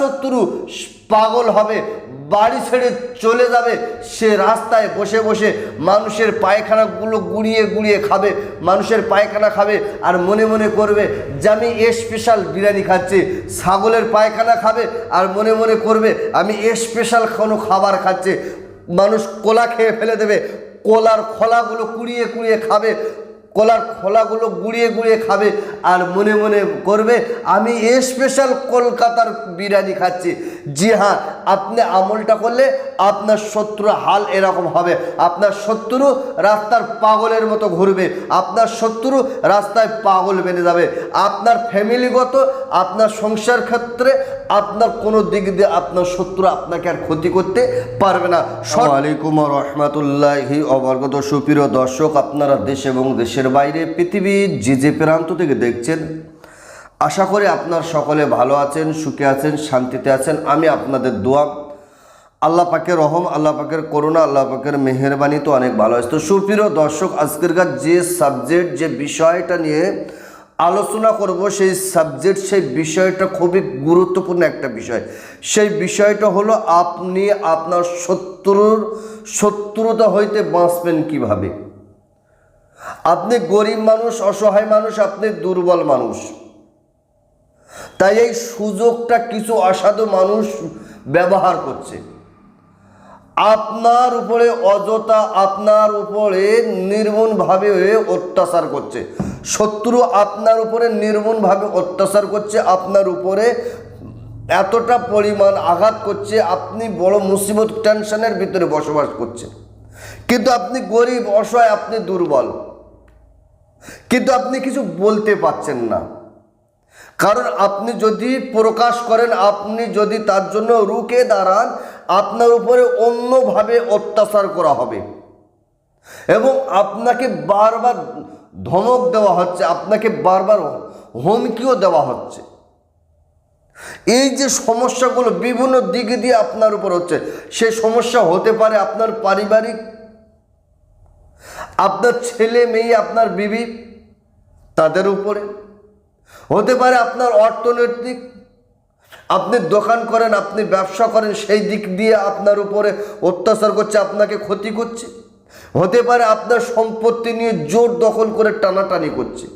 শত্রু পাগল হবে, বাড়ি ছেড়ে চলে যাবে, সে রাস্তায় বসে বসে মানুষের পায়খানাগুলো গুড়িয়ে গুড়িয়ে খাবে, মানুষের পায়খানা খাবে আর মনে মনে করবে, যে আমি এ স্পেশাল বিরিয়ানি খাচ্ছি, ছাগলের পায়খানা খাবে আর মনে মনে করবে, আমি এ স্পেশাল কোনো খাবার খাচ্ছি। মানুষ কোলা খেয়ে ফেলে দেবে, কোলার খোলাগুলো কুড়িয়ে কুড়িয়ে খাবে কলার খোলাগুলো গুড়িয়ে গুড়িয়ে খাবে আর মনে মনে করবে, আমি স্পেশাল কলকাতার বিরিয়ানি খাচ্ছি। জি হ্যাঁ আপনি আমলটা করলে আপনার শত্রু হাল এরকম হবে। আপনার শত্রু রাস্তার পাগলের মতো ঘুরবে। আপনার শত্রু রাস্তায় পাগল বেঁধে যাবে। আপনার ফ্যামিলিগত, আপনার সংসার ক্ষেত্রে, আপনার কোনো দিক দিয়ে আপনার শত্রু আপনাকে আর ক্ষতি করতে পারবে না। আলাইকুম রহমতুল্লাহি অবর্গত সুপ্রিয় দর্শক, আপনারা দেশ এবং দেশের বাইরে পৃথিবীর যে যে প্রান্ত থেকে দেখছেন, আশা করি আপনার সকলে ভালো আছেন, সুখে আছেন, শান্তিতে আছেন। আমি আপনাদের দোয়া। আল্লাহ পাকের রহম, আল্লাহ পাকের করুণা, আল্লাহ পাকের মেহরবানি তো অনেক ভালো আছে। তো সুপ্রিয় দর্শক আজকেরকার যে সাবজেক্ট যে বিষয়টা নিয়ে আলোচনা করব, সেই সাবজেক্ট সেই বিষয়টা খুবই গুরুত্বপূর্ণ একটা বিষয়। সেই বিষয়টা হলো, আপনি আপনার শত্রুর শত্রুতা হইতে বাঁচবেন কীভাবে? আপনি গরিব মানুষ, অসহায় মানুষ, আপনি দুর্বল মানুষ। তাই এই সুযোগটা কিছু অসাধু মানুষ ব্যবহার করছে। আপনার উপরে অযথা, আপনার উপরে নির্মূলভাবে অত্যাচার করছে। শত্রু আপনার উপরে নির্মূলভাবে অত্যাচার করছে, আপনার উপরে এতটা পরিমাণ আঘাত করছে, আপনি বড় মুসিবত, টেনশনের ভিতরে বসবাস করছে। কিন্তু আপনি গরিব, অসহায়, আপনি দুর্বল। কিন্তু আপনি কিছু বলতে পারছেন না। কারণ আপনি যদি প্রকাশ করেন, আপনি যদি তার জন্য রুকে দাঁড়ান, আপনার উপরে অন্যভাবে অত্যাচার করা হবে। এবং আপনাকে বারবার ধমক দেওয়া হচ্ছে, আপনাকে বারবার হুমকিও দেওয়া হচ্ছে। এই যে সমস্যাগুলো বিভিন্ন দিক দিয়ে আপনার উপর হচ্ছে, সে সমস্যা হতে পারে আপনার পারিবারিক আপনার ছেলে মেয়ে, আপনার বিবি তাদের উপরে। হতে পারে আপনার অর্থনৈতিক, আপনি দোকান করেন, আপনি ব্যবসা করেন, সেই দিক দিয়ে আপনার উপরে অত্যাচার করছে, আপনাকে ক্ষতি করছে। হতে পারে আপনার সম্পত্তি নিয়ে জোর দখল করে টানাটানি করছে।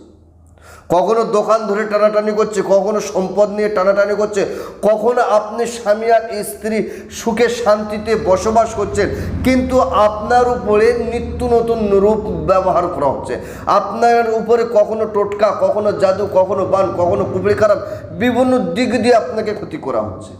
কখনো দোকান ধরে টানাটানি করছে, কখনো সম্পদ নিয়ে টানাটানি করছে, কখনো আপনি স্বামী আর স্ত্রী সুখে শান্তিতে বসবাস করছেন, কিন্তু আপনার উপরে নিত্য নতুন রূপ ব্যবহার করা হচ্ছে। আপনার উপরে কখনো টোটকা, কখনো জাদু, কখনো বান, কখনো কুবড়ি খারাপ, বিভিন্ন দিক দিয়ে আপনাকে ক্ষতি করা হচ্ছে।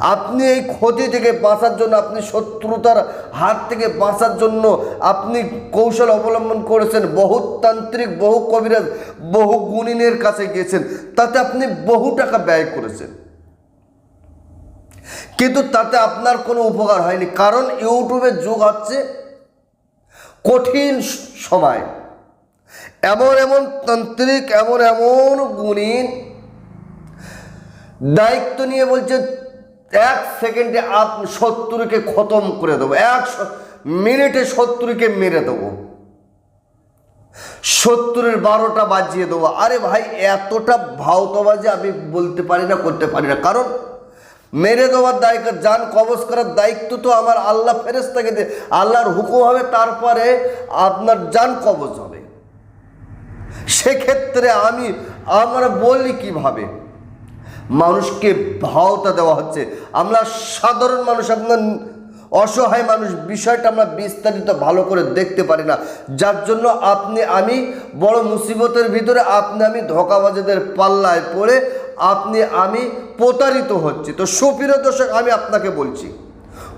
আপনি এই ক্ষতি থেকে বাঁচার জন্য, আপনি শত্রুতার হাত থেকে বাঁচার জন্য আপনি কৌশল অবলম্বন করেছেন। বহু তান্ত্রিক, বহু কবিরাজ, বহু গুণিনের কাছে গিয়েছেন। তাতে আপনি বহু টাকা ব্যয় করেছেন। কিন্তু তাতে আপনার কোনো উপকার হয়নি। কারণ ইউটিউবের যুগ হচ্ছে কঠিন সময়। এমন এমন তান্ত্রিক, এমন এমন গুণিন দায়িত্ব নিয়ে বলছে এক সেকেন্ডে আপ শত্রুকে খতম করে দেবো। এক মিনিটে শত্রুকে মেরে দেবো। সত্তরের বারোটা বাজিয়ে দেবো। আরে ভাই, এতটা ভাওতাবাজি আমি বলতে পারি না, করতে পারি না। কারণ মেরে দেওয়ার দায়িত্ব, যান কবজ করার দায়িত্ব তো আমার আল্লাহ ফেরেস্তাকে দে আল্লাহর হুকুম হবে, তারপরে আপনার যান কবজ হবে। সেক্ষেত্রে আমি, আমরা বলি কীভাবে? মানুষকে ভাওতা দেওয়া হচ্ছে। আমরা সাধারণ মানুষ আপনার অসহায় মানুষ, বিষয়টা আমরা বিস্তারিত ভালো করে দেখতে পারি না। যার জন্য আপনি, আমি বড় মুসিবতের ভিতরে আপনি, আমি ধোকাবাজেদের পাল্লায় পড়ে আপনি, আমি প্রতারিত হচ্ছি। তো সুপ্রিয় দর্শক, আমি আপনাকে বলছি,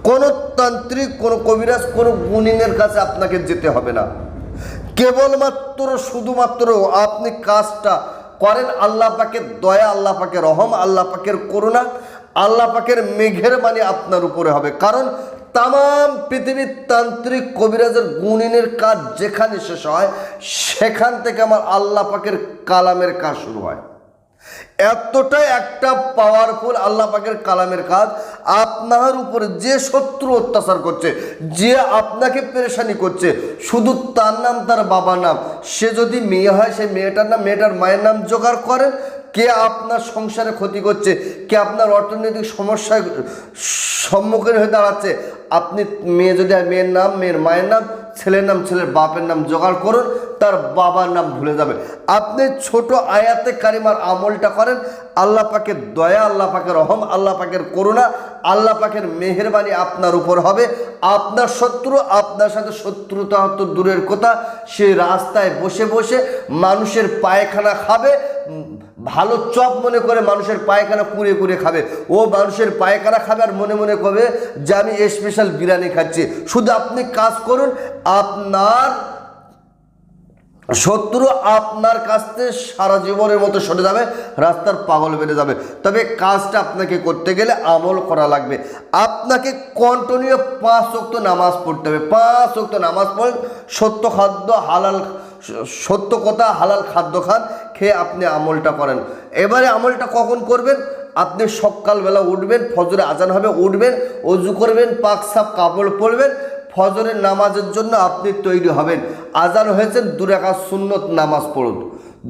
কোনো তান্ত্রিক, কোনো কবিরাজ, কোনো গুণিনের কাছে আপনাকে যেতে হবে না। কেবলমাত্র, শুধুমাত্র আপনি কাজটা করেন আল্লাহ পাকের দয়া, আল্লাহ পাকের রহম, আল্লাহ পাকের করুণা, আল্লাহ পাকের মেঘের মানে আপনার উপরে হবে। কারণ তাম পৃথিবীর তান্ত্রিক কবিরাজের গুণিনের কাজ যেখানে শেষ হয়, সেখান থেকে আমার আল্লাহ পাকের কালামের কাজ শুরু হয়। এতটাই একটা পাওয়ারফুল আল্লাহ পাকের কালামের কাজ, আপনার উপরে যে শত্রু অত্যাচার করছে, যে আপনাকে পেরেশানি করছে, শুধু তার নাম, তার বাবার নাম। সে যদি মেয়ে হয়, সে মেয়েটার নাম, মেয়েটার মায়ের নাম জোগাড় করেন কে আপনার সংসারে ক্ষতি করছে, কে আপনার অর্থনৈতিক সমস্যায় সম্মুখীন হয়ে দাঁড়াচ্ছে আপনি মেয়ে যদি মেয়ের নাম, মেয়ের মায়ের নাম, ছেলের নাম, ছেলের বাপের নাম জোগাড় করুন, তার বাবার নাম ভুলে যাবে। আপনি ছোট আয়াতে কারিমার আমলটা করেন, আল্লাহ পাকের দয়া, আল্লাহ পাকের রহম, আল্লাহ পাকের করুণা, আল্লাহ পাকের মেহরবানি আপনার উপর হবে। আপনার শত্রু, আপনার সাথে শত্রুতা হতো দূরের কথা, সে রাস্তায় বসে বসে মানুষের পায়খানা খাবে, ভালো চপ মনে করে মানুষের পায়খানা কুড়ে কুড়ে খাবে। ও মানুষের পায়খানা খাবে আর মনে মনে করবে যে আমি স্পেশাল বিরিয়ানি খাচ্ছি। শুধু আপনি কাজ করুন, আপনার শত্রু আপনার কাছ থেকে সারা জীবনের মতো সরে যাবে, রাস্তার পাগল বেড়ে যাবে। তবে কাজটা আপনাকে করতে গেলে আমল করা লাগবে। আপনাকে কন্টিনিউ পাঁচ অক্ত নামাজ পড়তে হবে। পাঁচ অক্ত নামাজ পড়েন, সত্য খাদ্য হালাল, সত্য কথা হালাল খাদ্য খান, খেয়ে আপনি আমলটা করেন। এবারে আমলটা কখন করবেন? আপনি সকালবেলা উঠবেন, ফজরে আজান হবে, উঠবেন, অজু করবেন, পাক সাপ কাপড় পরবেন, ফজরের নামাজের জন্য আপনি তৈরি হবেন। আজান হয়েছেন দুরাকা সুন্নত নামাজ পড়ুন।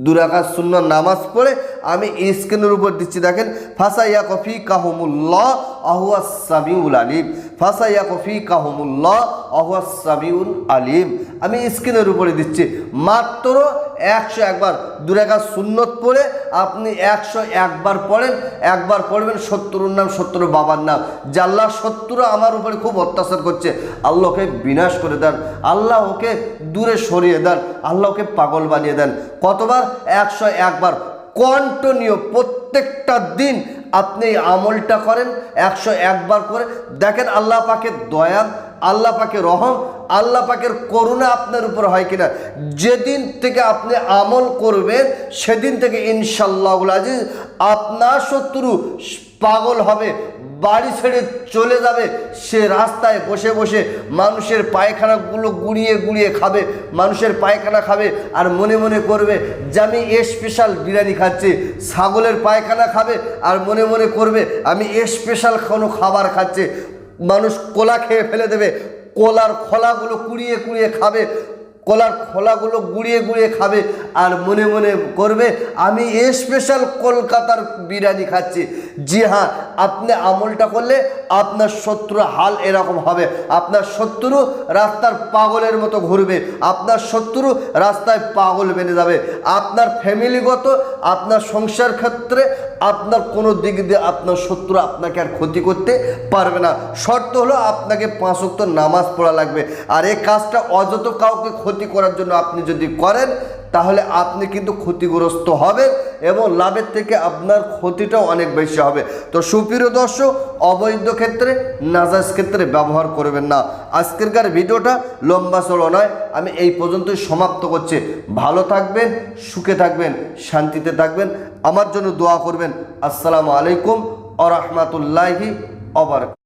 দুরাকা সুন্নত নামাজ পড়ে আমি স্ক্রিনের উপর দিচ্ছি দেখেন, ফাঁসাইয়া কফি কাহমুল্লাহ আহুয়া সামিউল আলিম। ফাসা ইয়া কফি কাহমুল্লাহ আহুয়া সামিউল আলিম। আমি স্ক্রিনের উপরে দিচ্ছি। মাত্র একশো একবার দুরাকাত সুন্নত পড়ে আপনি একশো একবার পড়েন। একবার পড়বেন শত্রুর নাম শত্রুর বাবার নাম। আল্লাহ শত্রু আমার উপরে খুব অত্যাচার করছে, আল্লাহকে বিনাশ করে দেন আল্লাহ ওকে দূরে সরিয়ে দেন, আল্লাহকে পাগল বানিয়ে দেন। কতবার? একশো একবার। কন্টিনিউ প্রত্যেকটা দিন আপনি আমলটা করেন একশো একবার করে। দেখেন আল্লাহ পাকে দয়া আল্লাহ পাকে রহম আল্লাহ পাকের করুণা আপনার উপর হয় কিনা? যেদিন থেকে আপনি আমল করবেন, সেদিন থেকে ইনশাল্লাহ আজিজ আপনার শত্রু পাগল হবে, বাড়ি ছেড়ে চলে যাবে, সে রাস্তায় বসে বসে মানুষের পায়খানাগুলো গুড়িয়ে গুড়িয়ে খাবে, মানুষের পায়খানা খাবে আর মনে মনে করবে, যে আমি স্পেশাল বিরিয়ানি খাচ্ছি, ছাগলের পায়খানা খাবে আর মনে মনে করবে, আমি স্পেশাল কোনো খাবার খাচ্ছি। মানুষ কোলা খেয়ে ফেলে দেবে কোলার খোলাগুলো কুড়িয়ে কুড়িয়ে খাবে, কলার খোলাগুলো গুড়িয়ে গুড়িয়ে খাবে আর মনে মনে করবে, আমি স্পেশাল কলকাতার বিরিয়ানি খাচ্ছি। জি হ্যাঁ আপনি আমলটা করলে আপনার শত্রু হাল এরকম হবে। আপনার শত্রু রাস্তার পাগলের মতো ঘুরবে। আপনার শত্রু রাস্তায় পাগল বেঁধে যাবে। আপনার ফ্যামিলিগত, আপনার সংসার ক্ষেত্রে, আপনার কোনো দিক দিয়ে আপনার শত্রু আপনাকে আর ক্ষতি করতে পারবে না। শর্ত হলো আপনাকে পাঁচ ওয়াক্ত নামাজ পড়া লাগবে। আর এই কাজটা অযত কাউকে ক্ষতি করার জন্য আপনি যদি করেন তাহলে আপনি কিন্তু ক্ষতিগ্রস্ত হবেন এবং লাভের থেকে আপনার ক্ষতিটাও অনেক বেশি হবে। তো সুপ্রিয় দর্শক, অবৈধ ক্ষেত্রে নাজাজ ক্ষেত্রে ব্যবহার করবেন না। আজকেরকার ভিডিওটা লম্বা চড়ো নয়, আমি এই পর্যন্তই সমাপ্ত করছি। ভালো থাকবেন, সুখে থাকবেন, শান্তিতে থাকবেন, আমার জন্য দোয়া করবেন। আসসালামু আলাইকুম আ রহমতুল্লাহি অবরাক